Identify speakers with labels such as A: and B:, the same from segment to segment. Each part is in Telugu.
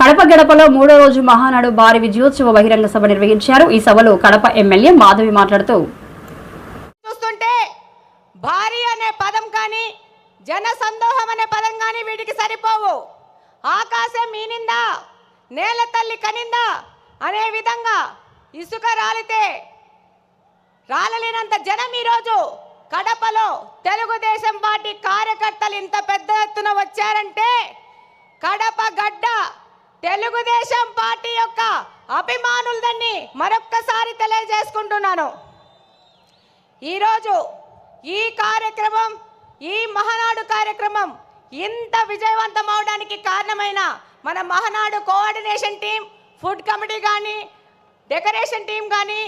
A: కడప గడపలో మూడో రోజు మహానాడు భారీ విజయోత్సవ బహిరంగ సభ నిర్వహించారు. ఈ సభలో కడప ఎమ్మెల్యే మాధవి మాట్లాడుతూ
B: చూస్తుంటే భారీ అనే పదం కానీ జన సందోహం అనే పదం కానీ వీటికి సరిపోవు. ఆకాశం మీనిందా నేల తల్లి కనిందా? అనే విధంగా ఇసుక రాలితే రాలలేనంత జనం ఈరోజు కడపలో తెలుగుదేశం పార్టీ కార్యకర్తలు ఇంత పెద్ద ఎత్తున వచ్చారంటే కడప గడ్డ తెలుగుదేశం పార్టీ యొక్క అభిమానులదని మరొక్కసారి తెలియజేసుకుంటున్నాను. ఈరోజు ఈ కార్యక్రమం ఈ మహానాడు కార్యక్రమం ఇంత విజయవంతం అవడానికి కారణమైన మన Mahanadu coordination team food committee కానీ డెకరేషన్ టీం కానీ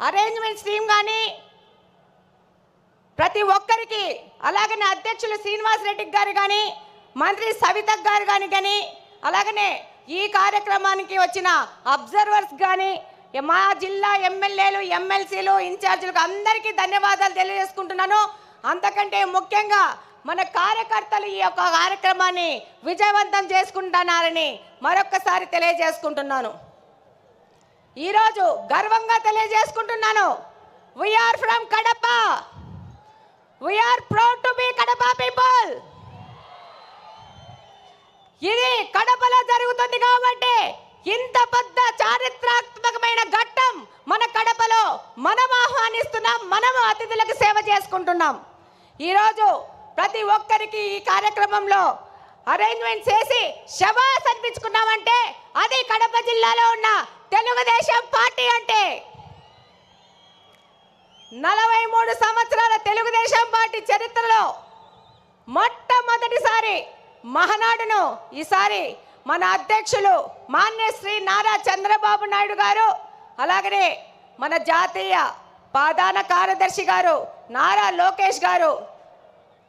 B: అరేంజ్మెంట్స్ టీం కానీ ప్రతి ఒక్కరికి అలాగనే అధ్యక్షులు శ్రీనివాస్ రెడ్డి గారు కానీ మంత్రి సవిత గారు కానీ కానీ అలాగనే ఈ కార్యక్రమానికి వచ్చిన అబ్జర్వర్స్ కానీ మా జిల్లా ఎమ్మెల్యేలు ఎమ్మెల్సీలు ఇన్ఛార్జీలకు అందరికీ ధన్యవాదాలు తెలియజేసుకుంటున్నాను. అంతకంటే ముఖ్యంగా మన కార్యకర్తలు ఈ యొక్క కార్యక్రమాన్ని విజయవంతం చేసుకుంటున్నారని మరొక్కసారి తెలియజేసుకుంటున్నాను. ఈరోజు గర్వంగా తెలియజేసుకుంటున్నాను. We're from Kadapa we're proud to be Kadapa people ఇది కడపలో జరుగుతుంది కాబట్టి ఇంత పెద్ద చారిత్రాత్మకమైన ఘట్టం మన కడపలో మనం ఆహ్వానిస్తున్నాం మనం అతిథులకు సేవ చేసుకుంటున్నాం. ఈరోజు ప్రతి ఒక్కరికి ఈ కార్యక్రమంలో అరేంజ్మెంట్ చేసి శబాస్ అనిపించుకున్నామంటే అది కడప జిల్లాలో ఉన్న తెలుగుదేశం పార్టీ అంటే. నలభై మూడు సంవత్సరాల తెలుగుదేశం పార్టీ చరిత్రలో మొట్టమొదటిసారి మహనాడును ఈసారి మన అధ్యక్షులు మాన్య శ్రీ నారా చంద్రబాబు నాయుడు గారు అలాగనే మన జాతీయ ప్రధాన కార్యదర్శి గారు నారా లోకేష్ గారు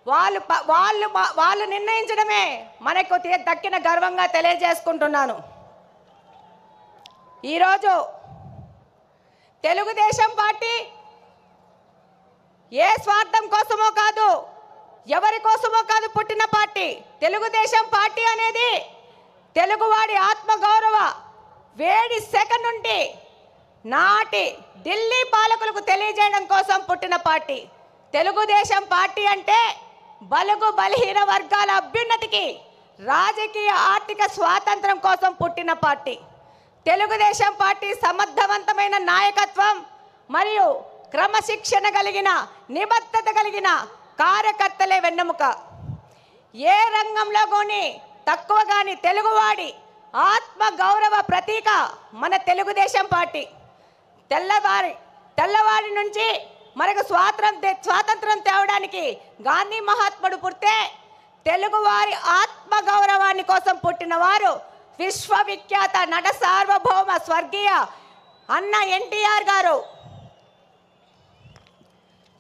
B: వాళ్ళు వాళ్ళు మా- వాళ్ళు నిర్ణయించడమే మనకు దక్కిన గర్వంగా తెలియజేసుకుంటున్నాను. ఈరోజు తెలుగుదేశం పార్టీ ఏ స్వార్థం కోసమో కాదు ఎవరి కోసమో కాదు పుట్టిన పార్టీ. తెలుగుదేశం పార్టీ అనేది తెలుగువాడి ఆత్మగౌరవ వేడి సెకండ్ నుండి నాటి ఢిల్లీ పాలకులకు తెలియజేయడం కోసం పుట్టిన పార్టీ. తెలుగుదేశం పార్టీ అంటే బలుగు బలహీన వర్గాల అభ్యున్నతికి రాజకీయ ఆర్థిక స్వాతంత్రం కోసం పుట్టిన పార్టీ. తెలుగుదేశం పార్టీ సమర్థవంతమైన నాయకత్వం మరియు క్రమశిక్షణ కలిగిన నిబద్ధత కలిగిన కార్యకర్తలే వెన్నెముక. ఏ రంగంలో కొని తక్కువ కానీ తెలుగువాడి ఆత్మ గౌరవ ప్రతీక మన తెలుగుదేశం పార్టీ. తెల్లవారి తెల్లవారి నుంచి మనకు స్వాతంత్రం స్వాతంత్రం తేవడానికి గాంధీ మహాత్ముడు పుడితే తెలుగువారి ఆత్మ గౌరవాన్ని కోసం పుట్టిన వారు విశ్వవిఖ్యాత నట సార్వభౌమ స్వర్గీయ అన్న ఎన్టీఆర్ గారు.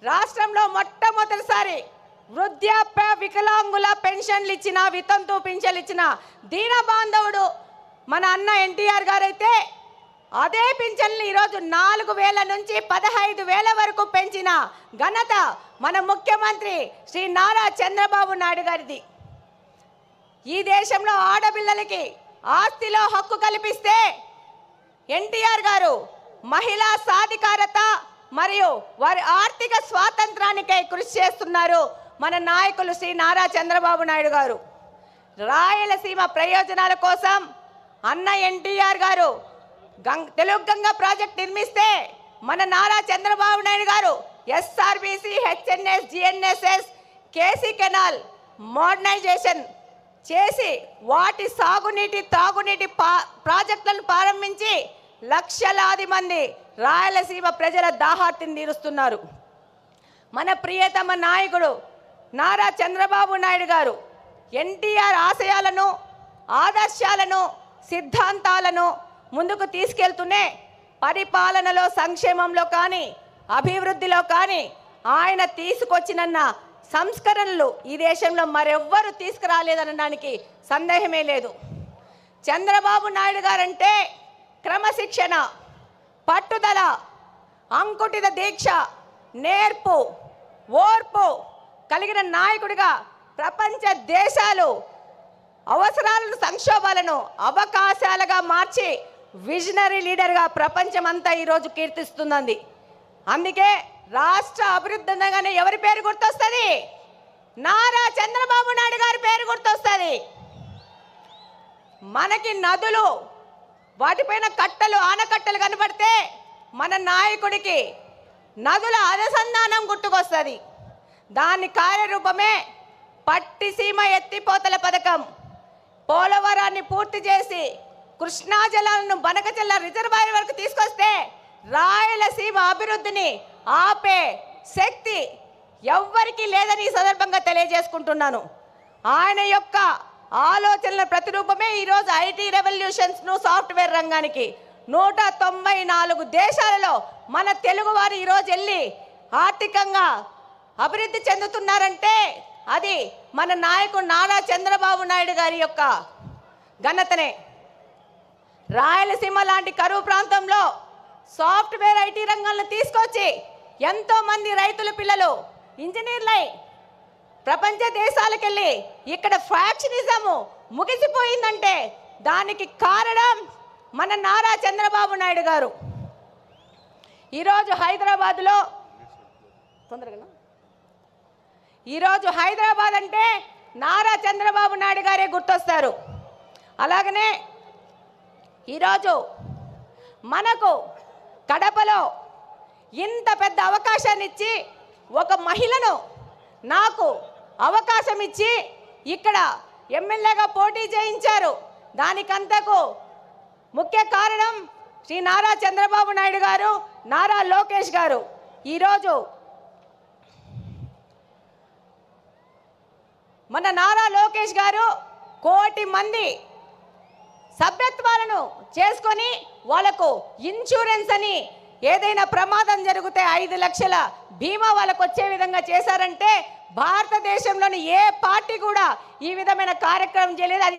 B: రాష్ట్రంలో మొట్టమొదటిసారి వృద్ధాప్య వికలాంగుల పెన్షన్లు ఇచ్చిన వితంతు పింఛన్లు ఇచ్చిన దీన బాంధవుడు మన అన్న ఎన్టీఆర్ గారైతే అదే పింఛన్లు ఈరోజు నాలుగు వేల నుంచి పదహైదు వేల వరకు పెంచిన ఘనత మన ముఖ్యమంత్రి శ్రీ నారా చంద్రబాబు నాయుడు గారిది. ఈ దేశంలో ఆడపిల్లలకి ఆస్తిలో హక్కు కల్పిస్తే ఎన్టీఆర్ గారు మహిళా సాధికారత మరియు వారి ఆర్థిక స్వాతంత్రానికై కృషి చేస్తున్నారు మన నాయకులు శ్రీ నారా చంద్రబాబు నాయుడు గారు. రాయలసీమ ప్రయోజనాల కోసం అన్న ఎన్టీఆర్ గారు గంగ్ తెలుగు గంగ ప్రాజెక్ట్ నిర్మిస్తే మన Nara Chandrababu Naidu garu SRBC HNS GNSS KC canal modernization చేసి వాటి సాగునీటి తాగునీటి పా ప్రాజెక్టులను ప్రారంభించి లక్షలాది మంది రాయలసీమ ప్రజల దాహార్తిని తీరుస్తున్నారు. మన ప్రియతమ నాయకుడు నారా చంద్రబాబు నాయుడు గారు ఎన్టీఆర్ ఆశయాలను ఆదర్శాలను సిద్ధాంతాలను ముందుకు తీసుకెళ్తూనే పరిపాలనలో సంక్షేమంలో కానీ అభివృద్ధిలో కానీ ఆయన తీసుకొచ్చినన్న సంస్కరణలు ఈ దేశంలో మరెవ్వరు తీసుకురాలేదనడానికి సందేహమే లేదు. చంద్రబాబు నాయుడు గారంటే క్రమశిక్షణ పట్టుదల అంకుటిత దీక్ష నేర్పు ఓర్పు కలిగిన నాయకుడిగా ప్రపంచ దేశాలు అవసరాలను సంక్షోభాలను అవకాశాలుగా మార్చి విజనరీ లీడర్గా ప్రపంచమంతా ఈరోజు కీర్తిస్తుందండి. అందుకే రాష్ట్ర అభివృద్ధి అనగానే ఎవరి పేరు గుర్తొస్తుంది? నారా చంద్రబాబు నాయుడు గారి పేరు గుర్తొస్తుంది. మనకి నదులు వాటిపైన కట్టలు ఆనకట్టలు కనబడితే మన నాయకుడికి నదుల అనుసంధానం గుర్తుకొస్తుంది. దాని కార్యరూపమే పట్టిసీమ ఎత్తిపోతల పథకం. పోలవరాన్ని పూర్తి చేసి కృష్ణా జలాలను బనకచెల్ల రిజర్వాయర్ వరకు తీసుకొస్తే రాయలసీమ అభివృద్ధిని ఆపే శక్తి ఎవ్వరికీ లేదని ఈ సందర్భంగా తెలియజేసుకుంటున్నాను. ఆయన యొక్క ఆలోచనల ప్రతిరూపమే ఈరోజు ఐటీ రెవల్యూషన్స్ను సాఫ్ట్వేర్ రంగానికి. నూట తొంభై నాలుగు దేశాలలో మన తెలుగువారు ఈరోజు వెళ్ళి ఆర్థికంగా అభివృద్ధి చెందుతున్నారంటే అది మన నాయకుడు నారా చంద్రబాబు నాయుడు గారి యొక్క ఘనతనే. రాయలసీమ లాంటి కరువు ప్రాంతంలో సాఫ్ట్వేర్ ఐటీ రంగాలను తీసుకొచ్చి ఎంతోమంది రైతుల పిల్లలు ఇంజనీర్లై ప్రపంచ దేశాలకెళ్ళి ఇక్కడ ఫ్యాక్షనిజము ముగిసిపోయిందంటే దానికి కారణం మన నారా చంద్రబాబు నాయుడు గారు. ఈరోజు హైదరాబాద్లో తొందరగా ఈరోజు హైదరాబాద్ అంటే నారా చంద్రబాబు నాయుడు గారే గుర్తొస్తారు. అలాగనే ఈరోజు మనకు కడపలో ఇంత పెద్ద అవకాశాన్ని ఇచ్చి ఒక మహిళను నాకు అవకాశం ఇచ్చి ఇక్కడ ఎమ్మెల్యేగా పోటీ చేయించారు. దానికంతకు ముఖ్య కారణం శ్రీ నారా చంద్రబాబు నాయుడు గారు నారా లోకేష్ గారు. ఈరోజు మన నారా లోకేష్ గారు కోటి మంది సభ్యత్వాలను చేసుకొని వాళ్ళకు ఇన్సూరెన్స్ అని ఏదైనా ప్రమాదం జరిగితే ఐదు లక్షల బీమా వాళ్ళకు వచ్చే విధంగా చేశారంటే భారతదేశంలోని ఏ పార్టీ కూడా ఈ విధమైన కార్యక్రమం చేయలేదు. అది